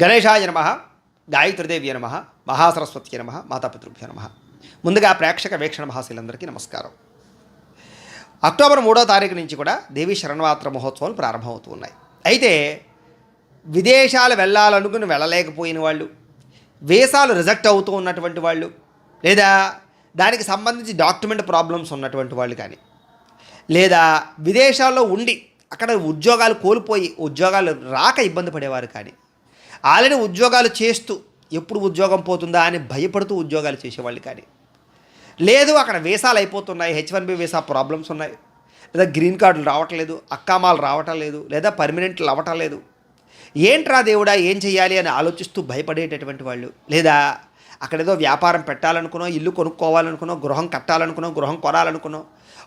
గణేశాయ నమ గాయత్రిదేవి నమ మహాసరస్వతి నమ మాతాపితృభ్య నమ. ముందుగా ప్రేక్షక వీక్షణ మహాశీలందరికీ నమస్కారం. అక్టోబర్ మూడో తారీఖు నుంచి కూడా దేవి శరణవాత్ర మహోత్సవాలు ప్రారంభమవుతూ ఉన్నాయి. అయితే విదేశాలు వెళ్ళాలనుకుని వెళ్ళలేకపోయిన వాళ్ళు వీసాలు రిజెక్ట్ అవుతూ ఉన్నటువంటి వాళ్ళు లేదా దానికి సంబంధించి డాక్యుమెంట్ ప్రాబ్లమ్స్ ఉన్నటువంటి వాళ్ళు కానీ లేదా విదేశాల్లో ఉండి అక్కడ ఉద్యోగాలు కోల్పోయి ఉద్యోగాలు రాక ఇబ్బంది పడేవారు కానీ ఆల్రెడీ ఉద్యోగాలు చేస్తూ ఎప్పుడు ఉద్యోగం పోతుందా అని భయపడుతూ ఉద్యోగాలు చేసేవాళ్ళు కానీ లేదు అక్కడ వీసాలు అయిపోతున్నాయి H one B visa problems ఉన్నాయి లేదా గ్రీన్ కార్డులు రావట్లేదు అక్కామాలు రావటం లేదు లేదా పర్మనెంట్లు అవ్వటం లేదు ఏంట్రా దేవుడా ఏం చేయాలి అని ఆలోచిస్తూ భయపడేటటువంటి వాళ్ళు లేదా అక్కడ ఏదో వ్యాపారం పెట్టాలనుకునో ఇల్లు కొనుక్కోవాలనుకునో గృహం కట్టాలనుకునో గృహం కొనాలనుకునో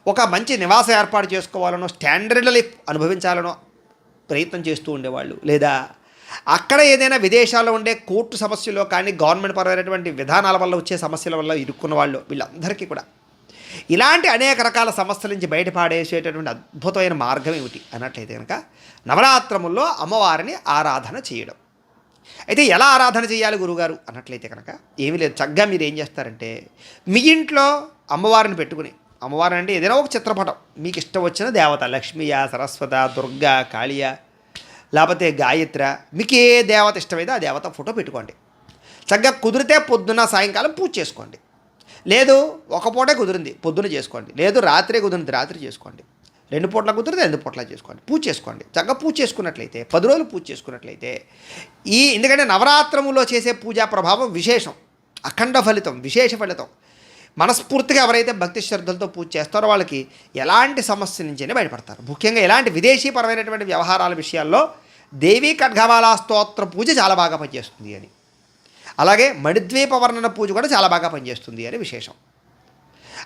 ఒక మంచి నివాసం ఏర్పాటు చేసుకోవాలనో స్టాండర్డ్ లైఫ్ అనుభవించాలనో ప్రయత్నం చేస్తూ ఉండేవాళ్ళు లేదా అక్కడ ఏదైనా విదేశాల్లో ఉండే కోర్టు సమస్యలో కానీ గవర్నమెంట్ పరమైనటువంటి విధానాల వల్ల వచ్చే సమస్యల వల్ల ఇరుక్కున్న వాళ్ళు వీళ్ళందరికీ కూడా. ఇలాంటి అనేక రకాల సమస్యల నుంచి బయటపడేసేటటువంటి అద్భుతమైన మార్గం ఏమిటి అన్నట్లయితే కనుక నవరాత్రముల్లో అమ్మవారిని ఆరాధన చేయడం. అయితే ఎలా ఆరాధన చేయాలి గురుగారు అన్నట్లయితే కనుక ఏమీ లేదు. చక్కగా మీరు ఏం చేస్తారంటే మీ ఇంట్లో అమ్మవారిని పెట్టుకుని అమ్మవారిని అంటే ఏదైనా ఒక చిత్రపటం. మీకు ఇష్టం వచ్చిన దేవత లక్ష్మీయ సరస్వత దుర్గా కాళియా లేకపోతే గాయత్ర మీకు ఏ దేవత ఇష్టమైతే ఆ దేవత ఫోటో పెట్టుకోండి. చక్కగా కుదిరితే పొద్దున్న సాయంకాలం పూజ చేసుకోండి. లేదు ఒక పూటే కుదిరింది పొద్దున చేసుకోండి. లేదు రాత్రే కుదిరింది రాత్రి చేసుకోండి. రెండు పూట్ల కుదిరితే రెండు పూట్ల చేసుకోండి. పూజ చేసుకోండి. చక్కగా పూజ చేసుకున్నట్లయితే పది రోజులు పూజ చేసుకున్నట్లయితే ఈ ఎందుకంటే నవరాత్రములో చేసే పూజా ప్రభావం విశేషం అఖండ ఫలితం విశేష ఫలితం. మనస్ఫూర్తిగా ఎవరైతే భక్తి శ్రద్ధలతో పూజ చేస్తారో వాళ్ళకి ఎలాంటి సమస్య నుంచైనా బయటపడతారు. ముఖ్యంగా ఎలాంటి విదేశీపరమైనటువంటి వ్యవహారాల విషయాల్లో దేవీ ఖడ్గమాలా స్తోత్ర పూజ చాలా బాగా పనిచేస్తుంది అని. అలాగే మణిద్వీప వర్ణన పూజ కూడా చాలా బాగా పనిచేస్తుంది అని విశేషం.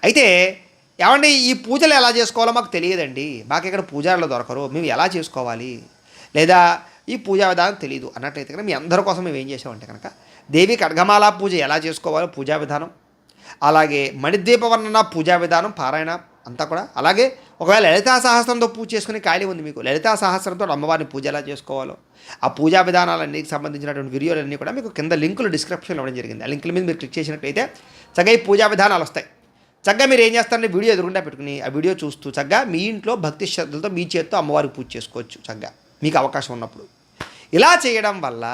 అయితే ఏమండి ఈ పూజలు ఎలా చేసుకోవాలో మాకు తెలియదండి. మాకు ఇక్కడ పూజారులు దొరకరు. మేము ఎలా చేసుకోవాలి? లేదా ఈ పూజా విధానం తెలియదు అన్నట్టయితే కనుక మీ అందరి కోసం మేము ఏం చేసామంటే కనుక దేవి ఖడ్గమాల పూజ ఎలా చేసుకోవాలో? పూజా విధానం. అలాగే మణిద్వీప వర్ణన పూజా విధానం పారాయణ అంతా కూడా. అలాగే ఒకవేళ లలితా సహస్రంతో పూజ చేసుకునే ఖాళీ ఉంది మీకు లలితా సహస్రంతో అమ్మవారిని పూజ ఎలా చేసుకోవాలో ఆ పూజా విధానాలన్నీ సంబంధించినటువంటి వీడియోలన్నీ కూడా మీకు కింద లింకులు డిస్క్రిప్షన్లో ఇవ్వడం జరిగింది. ఆ లింకుల మీద మీరు క్లిక్ చేసినట్లయితే చక్కగా ఈ పూజా విధానాలు వస్తాయి. చక్కగా మీరు ఏం చేస్తారంటే వీడియో ఎదురుగుండా పెట్టుకుని ఆ వీడియో చూస్తూ చక్కగా మీ ఇంట్లో భక్తి శ్రద్ధలతో మీ చేతితో అమ్మవారికి పూజ చేసుకోవచ్చు చక్కగా మీకు అవకాశం ఉన్నప్పుడు. ఇలా చేయడం వల్ల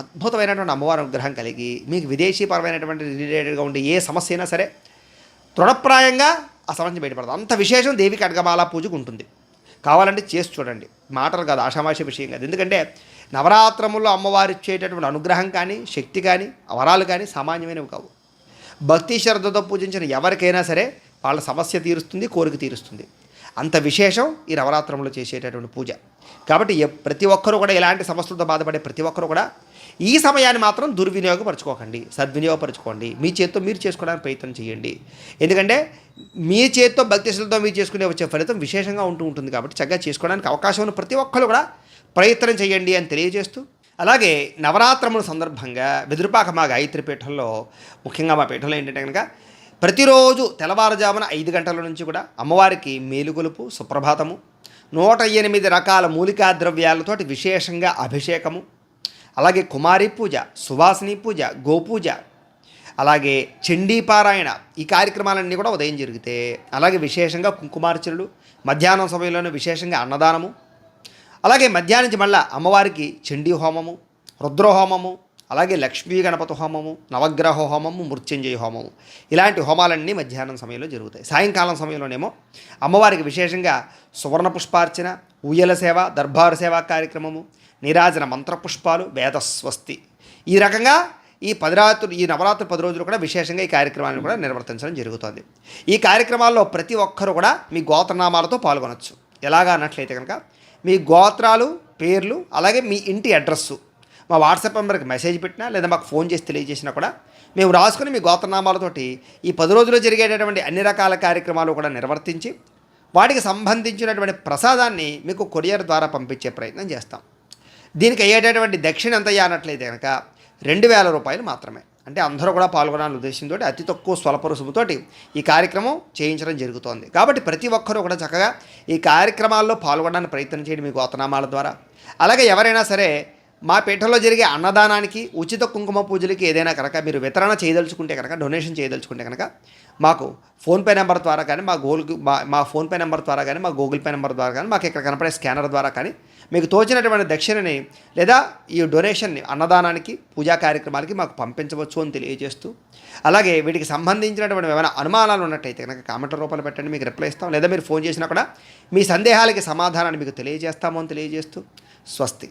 అద్భుతమైనటువంటి అమ్మవారి అనుగ్రహం కలిగి మీకు విదేశీపరమైనటువంటి రిలేటెడ్గా ఉండే ఏ సమస్య అయినా సరే తృణప్రాయంగా ఆ సమస్య బయటపడదు. అంత విశేషం దేవి ఖడ్గమాల పూజకు ఉంటుంది. కావాలంటే చేసి చూడండి. మాటలు కాదు ఆషామాష విషయం కాదు. ఎందుకంటే నవరాత్రముల్లో అమ్మవారు ఇచ్చేటటువంటి అనుగ్రహం కానీ శక్తి కానీ వరాలు కానీ సామాన్యమైనవి కావు. భక్తి శ్రద్ధతో పూజించిన ఎవరికైనా సరే వాళ్ళ సమస్య తీరుస్తుంది కోరిక తీరుస్తుంది. అంత విశేషం ఈ నవరాత్రంలో చేసేటటువంటి పూజ. కాబట్టి ప్రతి ఒక్కరూ కూడా ఎలాంటి సమస్యలతో బాధపడే ప్రతి ఒక్కరూ కూడా ఈ సమయాన్ని మాత్రం దుర్వినియోగపరచుకోకండి. సద్వినియోగపరచుకోండి. మీ చేత్తో మీరు చేసుకోవడానికి ప్రయత్నం చేయండి. ఎందుకంటే మీ చేత్తో భక్తిశలతో మీరు చేసుకునే వచ్చే ఫలితం విశేషంగా ఉంటూ ఉంటుంది కాబట్టి చక్కగా చేసుకోవడానికి అవకాశం ఉన్న ప్రతి ఒక్కరు కూడా ప్రయత్నం చేయండి అని తెలియజేస్తూ అలాగే నవరాత్రముల సందర్భంగా వెదురుపాక మా గాయత్రి పీఠంలో ముఖ్యంగా మా పీఠంలో ఏంటంటే కనుక ప్రతిరోజు తెల్లవారుజామున ఐదు గంటల నుంచి కూడా అమ్మవారికి మేలుగొలుపు సుప్రభాతము నూట ఎనిమిది రకాల మూలికా ద్రవ్యాలతోటి విశేషంగా అభిషేకము అలాగే కుమారి పూజ సువాసిని పూజ గోపూజ అలాగే చండీపారాయణ ఈ కార్యక్రమాలన్నీ కూడా ఉదయం జరిగితే అలాగే విశేషంగా కుంకుమార్చనలు మధ్యాహ్నం సమయంలోనే విశేషంగా అన్నదానము అలాగే మధ్యాహ్నం నుంచి మళ్ళీ అమ్మవారికి చండీ హోమము రుద్రహోమము అలాగే లక్ష్మీ గణపతి హోమము నవగ్రహ హోమము మృత్యుంజయ హోమము. ఇలాంటి హోమాలన్నీ మధ్యాహ్నం సమయంలో జరుగుతాయి. సాయంకాలం సమయంలోనేమో అమ్మవారికి విశేషంగా సువర్ణ పుష్పార్చన ఉయ్యల సేవ దర్బారు సేవా కార్యక్రమము నీరాజన మంత్రపుష్పాలు వేదస్వస్తి. ఈ రకంగా ఈ పది రాత్రులు ఈ నవరాత్రి పది రోజులు కూడా విశేషంగా ఈ కార్యక్రమాలను కూడా నిర్వర్తించడం జరుగుతుంది. ఈ కార్యక్రమాల్లో ప్రతి ఒక్కరు కూడా మీ గోత్రనామాలతో పాల్గొనవచ్చు ఎలాగా అన్నట్లయితే కనుక మీ గోత్రాలు పేర్లు అలాగే మీ ఇంటి అడ్రస్సు. మా వాట్సాప్ నెంబర్కి మెసేజ్ పెట్టినా లేదా మాకు ఫోన్ చేసి తెలియజేసినా కూడా మేము రాసుకుని మీ గోత్రనామాలతోటి ఈ పది రోజుల్లో జరిగేటటువంటి అన్ని రకాల కార్యక్రమాలు కూడా నిర్వర్తించి వాటికి సంబంధించినటువంటి ప్రసాదాన్ని మీకు కొరియర్ ద్వారా పంపించే ప్రయత్నం చేస్తాం. దీనికి అయ్యేటటువంటి దక్షిణ ఎంత అన్నట్లయితే కనుక రెండు వేల రూపాయలు మాత్రమే. అంటే అందరూ కూడా పాల్గొనాలని ఉద్దేశంతో అతి తక్కువ స్వల్ప రుసుముతోటి ఈ కార్యక్రమం చేయించడం జరుగుతోంది. కాబట్టి ప్రతి ఒక్కరూ కూడా చక్కగా ఈ కార్యక్రమాల్లో పాల్గొనడానికి ప్రయత్నం చేయండి మీ గోతనామాల ద్వారా. అలాగే ఎవరైనా సరే మా పీఠంలో జరిగే అన్నదానానికి ఉచిత కుంకుమ పూజలకి ఏదైనా కనుక మీరు వితరణ చేయదలుచుకుంటే కనుక డొనేషన్ చేయదలుచుకుంటే కనుక మాకు ఫోన్పే నెంబర్ ద్వారా కానీ మా గూగుల్ మా మా ఫోన్పే నెంబర్ ద్వారా కానీ మా గూగుల్ పే నెంబర్ ద్వారా కానీ మాకు ఇక్కడ కనపడే స్కానర్ ద్వారా కానీ మీకు తోచినటువంటి దక్షిణని లేదా ఈ డొనేషన్ని అన్నదానానికి పూజా కార్యక్రమాలకి మాకు పంపించవచ్చు అని తెలియజేస్తూ అలాగే వీటికి సంబంధించినటువంటి ఏమైనా అనుమానాలు ఉన్నట్టయితే కనుక కామెంట్ రూపంలో పెట్టండి మీకు రిప్లై ఇస్తాం. లేదా మీరు ఫోన్ చేసినా కూడా మీ సందేహాలకి సమాధానాన్ని మీకు తెలియజేస్తాము అని తెలియజేస్తూ స్వస్తి.